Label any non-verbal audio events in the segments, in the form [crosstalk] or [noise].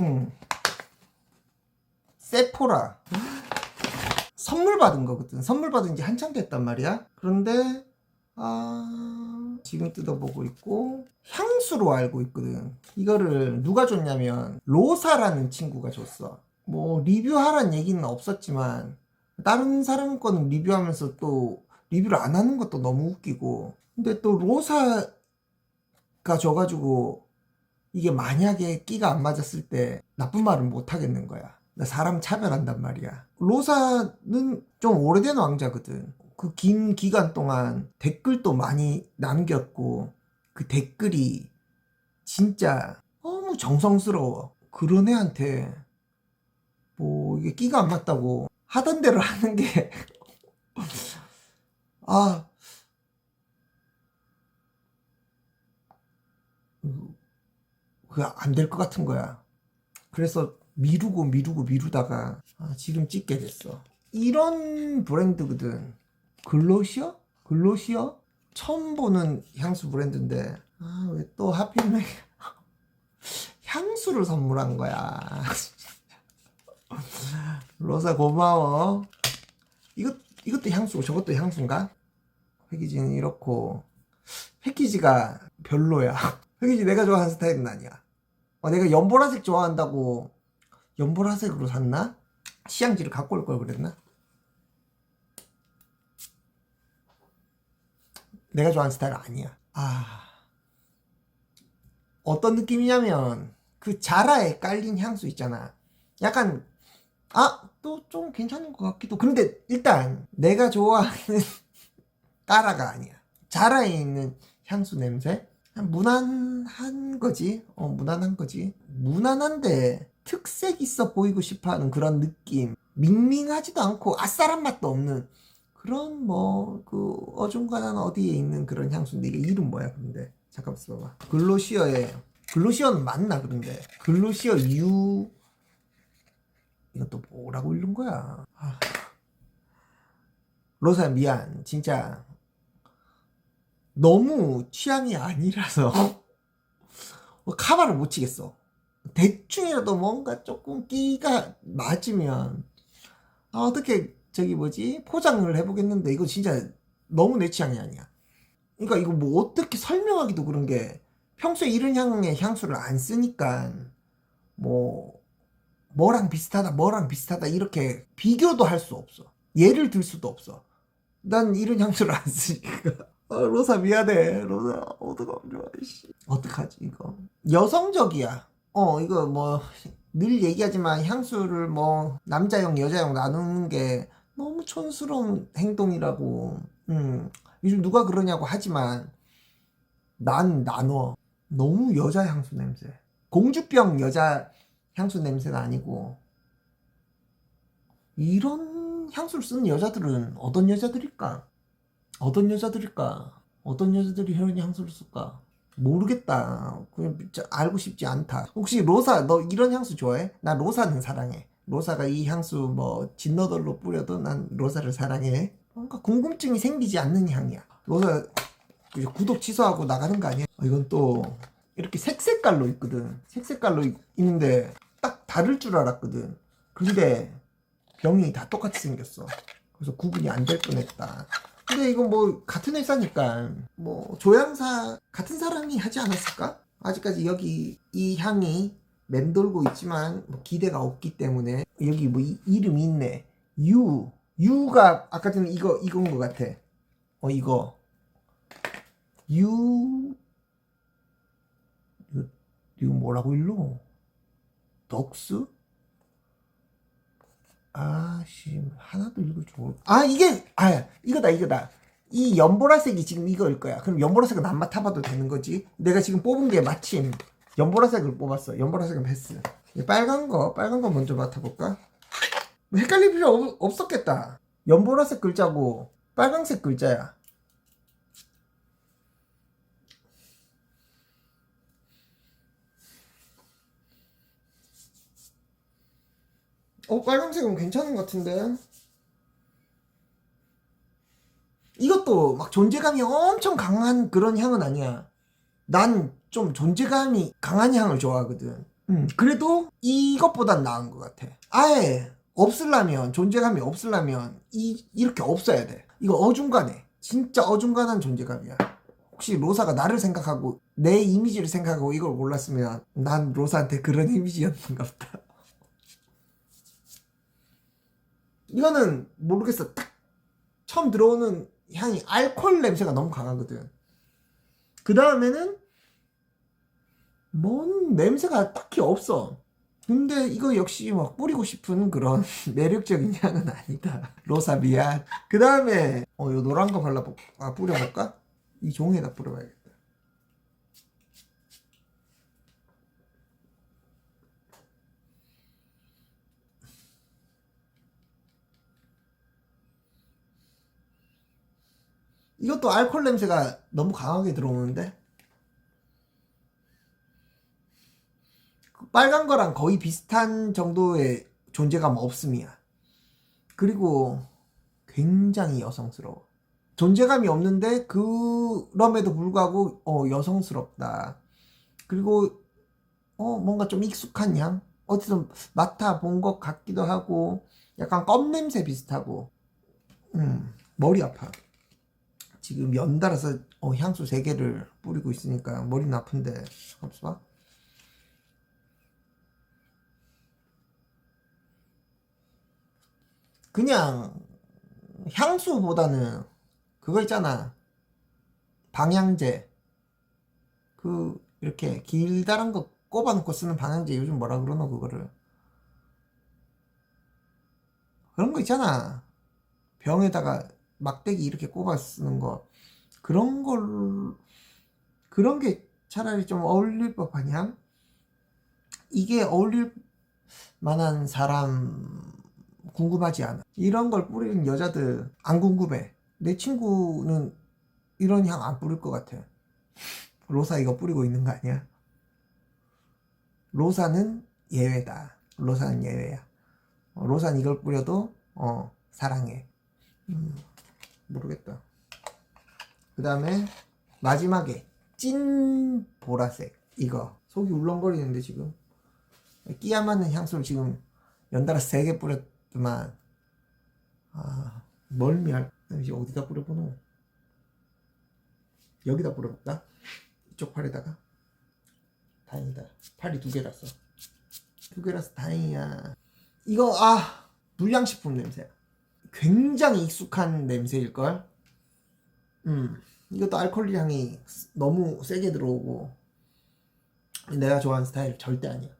응. 세포라. 선물 받은 거거든. 선물 받은 지 한참 됐단 말이야. 그런데, 아, 지금 뜯어보고 있고, 향수로 알고 있거든. 이거를 누가 줬냐면, 로사라는 친구가 줬어. 뭐, 리뷰하란 얘기는 없었지만, 다른 사람 거는 리뷰하면서 또, 리뷰를 안 하는 것도 너무 웃기고, 근데 또 로사가 줘가지고, 이게 만약에 끼가 안 맞았을 때 나쁜 말은 못 하겠는 거야. 나 사람 차별한단 말이야. 로사는 좀 오래된 왕자거든. 그 긴 기간 동안 댓글도 많이 남겼고 그 댓글이 진짜 너무 정성스러워. 그런 애한테 뭐 이게 끼가 안 맞다고 하던 대로 하는 게 [laughs] 아, 그 안 될 것 같은 거야. 그래서 미루고 미루고 미루다가 아, 지금 찍게 됐어. 이런 브랜드거든. 글로시어? 글로시어? 처음 보는 향수 브랜드인데 아, 왜 또 하필이면 [laughs] 향수를 선물한 거야. [laughs] 로사 고마워. 이것 이것도 향수고 저것도 향수인가? 패키지는 이렇고 패키지가 별로야. [laughs] 패키지 내가 좋아하는 스타일은 아니야. 어, 내가 연보라색 좋아한다고 연보라색으로 샀나? 시향지를 갖고 올 걸 그랬나? 내가 좋아하는 스타일 아니야. 아. 어떤 느낌이냐면 그 자라에 깔린 향수 있잖아. 약간 아, 또 좀 괜찮은 것 같기도. 근데 일단 내가 좋아하는 [laughs] 따라가 아니야. 자라에 있는 향수 냄새? 무난한 거지. 어, 무난한 거지. 무난한데 특색 있어 보이고 싶어 하는 그런 느낌. 밍밍하지도 않고 아싸란 맛도 없는 그런 뭐 그 어중간한 어디에 있는 그런 향수인데 이게 이름 뭐야 근데 잠깐만 써봐 글로시어에 글로시어는 맞나 그런데 글로시어 U 이것도 뭐라고 읽는 거야 아. 로사 미안 진짜 너무 취향이 아니라서 어, 카바를 못 치겠어 대충이라도 뭔가 조금 끼가 맞으면 아, 어떻게 저기 뭐지 포장을 해보겠는데 이거 진짜 너무 내 취향이 아니야. 그러니까 이거 뭐 어떻게 설명하기도 그런 게 평소에 이런 향의 향수를 안 쓰니까 뭐 뭐랑 비슷하다 뭐랑 비슷하다 이렇게 비교도 할 수 없어. 예를 들 수도 없어. 난 이런 향수를 안 쓰니까. 아, 로사 미안해. 로사 어떡하면 좋아. 씨. 어떡하지 이거. 여성적이야. 어 이거 뭐 늘 얘기하지만 향수를 뭐 남자용 여자용 나누는 게 너무 촌스러운 행동이라고 음 요즘 누가 그러냐고 하지만 난 나눠 너무 여자 향수 냄새 공주병 여자 향수 냄새가 아니고 이런 향수를 쓰는 여자들은 어떤 여자들일까 어떤 여자들일까 어떤 여자들이 이런 향수를 쓸까 모르겠다. 그냥 알고 싶지 않다. 혹시 로사 너 이런 향수 좋아해? 나 로사는 사랑해. 로사가 이 향수 뭐 진너덜로 뿌려도 난 로사를 사랑해. 뭔가 궁금증이 생기지 않는 향이야. 로사 구독 취소하고 나가는 거 아니야? 어, 이건 또 이렇게 색 색깔로 있거든. 색 색깔로 있- 있는데 딱 다를 줄 알았거든. 근데 병이 다 똑같이 생겼어. 그래서 구분이 안 될 뻔했다. 근데 이건 뭐 같은 회사니까 뭐 조향사 같은 사람이 하지 않았을까? 아직까지 여기 이 향이 맴돌고 있지만 뭐 기대가 없기 때문에 여기 뭐 이, 이름이 있네. 유 유가 아까 전에 이거 이건 것 같아. 어 이거 유 이거, 뭐라고 일러? 덕스? 아씨 하나도 읽을 줄 모르. 아 이게 아 이거다 이거다. 이 연보라색이 지금 이거일 거야. 그럼 연보라색은 안 맡아봐도 되는 거지. 내가 지금 뽑은 게 마침 연보라색을 뽑았어. 연보라색은 패스. 이 빨간 거 빨간 거 먼저 맡아볼까? 뭐 헷갈릴 필요 없, 없었겠다. 연보라색 글자고 빨강색 글자야. 어 빨강색은 괜찮은 것 같은데. 이것도 막 존재감이 엄청 강한 그런 향은 아니야. 난 좀 존재감이 강한 향을 좋아하거든. 음, 그래도 이것보단 나은 것 같아. 아예 없으려면 존재감이 없으려면 이 이렇게 없어야 돼. 이거 어중간해. 진짜 어중간한 존재감이야. 혹시 로사가 나를 생각하고 내 이미지를 생각하고 이걸 몰랐으면 난 로사한테 그런 [laughs] 이미지였는가 보다. 이거는 모르겠어. 딱 처음 들어오는 향이 알코올 냄새가 너무 강하거든. 그 다음에는 뭔 냄새가 딱히 없어. 근데 이거 역시 막 뿌리고 싶은 그런 [laughs] 매력적인 향은 아니다. 로사 미안. 그 다음에 어, 요 노란 거 발라볼까? 아, 뿌려볼까? 이 종에다 뿌려봐야겠다. 이것도 알코올 냄새가 너무 강하게 들어오는데 그 빨간 거랑 거의 비슷한 정도의 존재감 없음이야. 그리고 굉장히 여성스러워. 존재감이 없는데 그럼에도 불구하고 어, 여성스럽다. 그리고 어, 뭔가 좀 익숙한 향? 어디서 맡아 본 것 같기도 하고 약간 껌 냄새 비슷하고 음, 머리 아파. 지금 연달아서 어, 향수 3개를 뿌리고 있으니까 머리는 아픈데 잠시만 그냥 향수보다는 그거 있잖아. 방향제. 그 이렇게 길다란 거 꼽아놓고 쓰는 방향제 요즘 뭐라 그러노 그거를? 그런 거 있잖아. 병에다가 막대기 이렇게 꼽아 쓰는 거. 그런 걸 그런 게 차라리 좀 어울릴 향 이게 어울릴 만한 사람 궁금하지 않아. 이런 걸 뿌리는 여자들 안 궁금해. 내 친구는 이런 향 안 뿌릴 것 같아. 로사 이거 뿌리고 있는 거 아니야? 로사는 예외다. 로사는 예외야. 어, 로사는 이걸 뿌려도 어 사랑해. 음. 모르겠다. 그 다음에 마지막에 찐 보라색. 이거 속이 울렁거리는데 지금. 끼야 맞는 향수를 지금 연달아 세 개 뿌렸더만. 아 멀미할 이제 어디다 뿌려보노? 여기다 뿌려볼까? 이쪽 팔에다가? 다행이다. 팔이 두 개라서. 두 개라서 다행이야. 이거 아 불량식품 냄새야 굉장히 익숙한 냄새일걸? 음, 이것도 알코올 향이 너무 세게 들어오고, 내가 좋아하는 스타일 절대 아니야.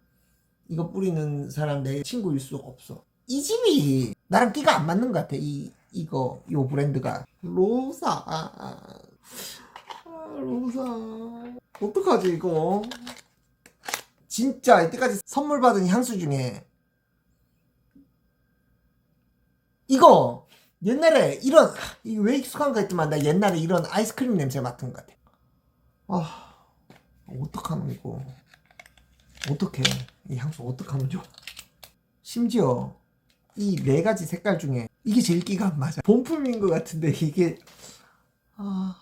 이거 뿌리는 사람 내 친구일 수 없어. 이 집이 나랑 끼가 안 맞는 것 같아. 이, 이거, 요 브랜드가. 로사. 아, 로사. 어떡하지, 이거? 진짜 이때까지 선물 받은 향수 중에 이거 옛날에 이런 이게 왜 익숙한가 했지만 나 옛날에 이런 아이스크림 냄새 맡은 것 같아. 아 어떡하노 이거 어떻게 이 향수 어떡하면 좋아? 심지어 이 네 가지 색깔 중에 이게 제일 끼가 안 맞아. 본품인 것 같은데 이게 아,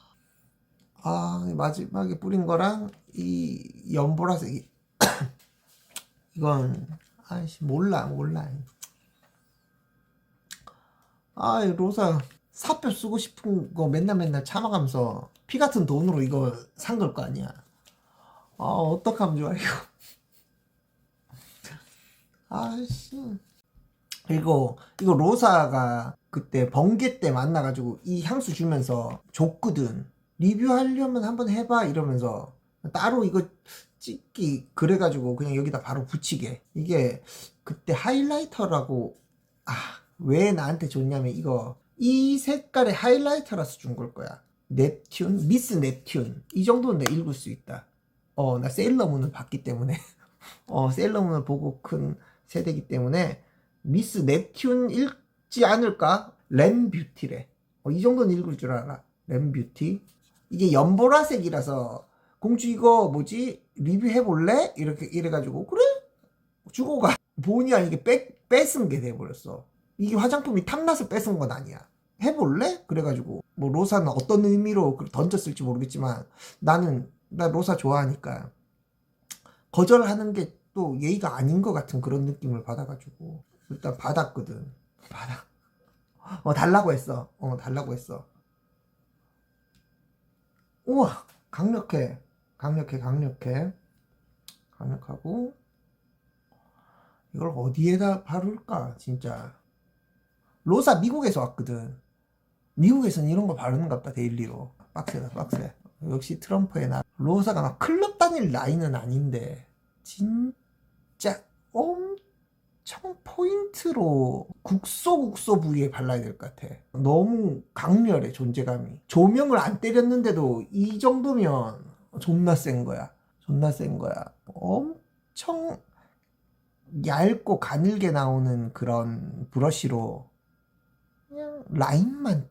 아 마지막에 뿌린 거랑 이 연보라색 [coughs] 이건 아이씨 몰라 몰라. 아, 로사 사표 쓰고 싶은 거 맨날 맨날 참아가면서 피 같은 돈으로 이거 산 걸 거 아니야. 아, 어떡하면 좋아, 이거. 아씨. 그리고 이거 로사가 그때 번개 때 만나가지고 이 향수 주면서 줬거든. 리뷰하려면 한번 해봐 이러면서 따로 이거 찍기 그래가지고 그냥 여기다 바로 붙이게. 이게 그때 하이라이터라고 아 왜 나한테 줬냐면 이거 이 색깔의 하이라이터라서 준 걸 거야. 넵튠, 미스 넵튠 이 정도는 내가 읽을 수 있다. 어, 나 세일러문을 봤기 때문에 [laughs] 어, 세일러문을 보고 큰 세대이기 때문에 미스 넵튠 읽지 않을까? 렌 뷰티래. 어, 이 정도는 읽을 줄 알아. 렌 뷰티. 이게 연보라색이라서 공주 이거 뭐지 리뷰해 볼래? 이렇게 이래 가지고 그래 주고 가. 본의 아니게 뺏 뺏은 게 돼 버렸어. 이게 화장품이 탐나서 뺏은 건 아니야. 해볼래? 그래가지고 뭐 로사는 어떤 의미로 던졌을지 모르겠지만 나는 나 로사 좋아하니까 거절하는 게 또 예의가 아닌 것 같은 그런 느낌을 받아가지고 일단 받았거든. 받아. 어 달라고 했어. 어 달라고 했어. 우와 강력해. 강력해 강력해. 강력하고 이걸 어디에다 바를까 진짜 로사 미국에서 왔거든. 미국에서는 이런 거 바르는갑다 데일리로. 빡세다 빡세 역시 트럼프의 나 로사가 막 클럽 다닐 나이는 아닌데 진짜 엄청 포인트로 국소국소 부위에 발라야 될 것 같아. 너무 강렬해 존재감이. 조명을 안 때렸는데도 이 정도면 존나 센 거야. 존나 센 거야. 엄청 얇고 가늘게 나오는 그런 브러쉬로 그냥 라인만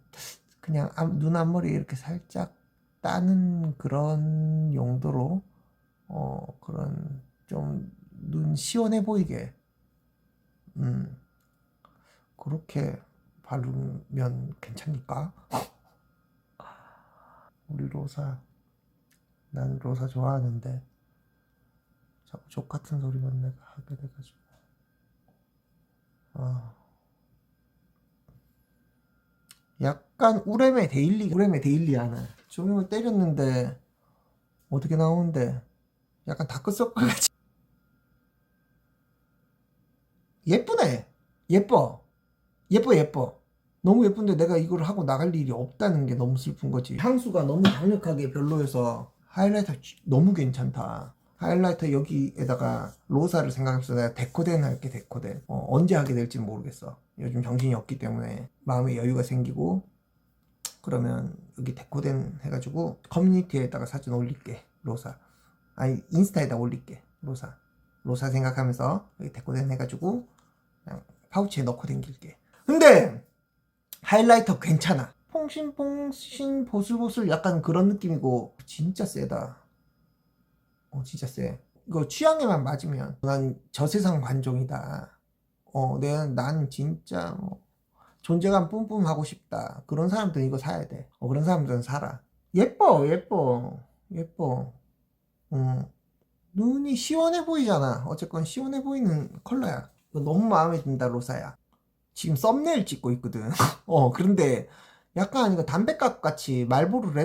그냥 앞- 눈 앞머리 이렇게 살짝 따는 그런 용도로 어 그런 좀 눈 시원해 보이게. 음. 그렇게 바르면 괜찮을까? 우리 로사 난 로사 좋아하는데 자꾸 족 같은 소리만 내가 하게 돼가지고. 아 약간 우레메 데일리 우레메 데일리 하나. 조명을 때렸는데 어떻게 나오는데 약간 다크서클 같이. 예쁘네. 예뻐. 예뻐 예뻐. 너무 예쁜데 내가 이걸 하고 나갈 일이 없다는 게 너무 슬픈 거지. 향수가 너무 강력하게 별로여서 하이라이터 너무 괜찮다 하이라이터 여기에다가 로사를 생각해서 내가 데코덴 할게 데코덴. 어, 언제 하게 될지 모르겠어. 요즘 정신이 없기 때문에 마음의 여유가 생기고 그러면 여기 데코덴 해가지고 커뮤니티에다가 사진 올릴게 로사. 아니 인스타에다 올릴게 로사. 로사 생각하면서 여기 데코덴 해가지고 그냥 파우치에 넣고 댕길게. 근데 하이라이터 괜찮아. 퐁신퐁신 보슬보슬 약간 그런 느낌이고 진짜 세다 어 진짜 세 이거 취향에만 맞으면 난 저세상 관종이다 어, 내가 난 진짜 뭐 존재감 뿜뿜 하고 싶다. 그런 사람들은 이거 사야 돼. 어, 그런 사람들은 사라. 예뻐, 예뻐, 예뻐. 어, 눈이 시원해 보이잖아. 어쨌건 시원해 보이는 컬러야. 이거 너무 마음에 든다, 로사야. 지금 썸네일 찍고 있거든. [laughs] 어, 그런데 약간 이거 담배값 같이 말보루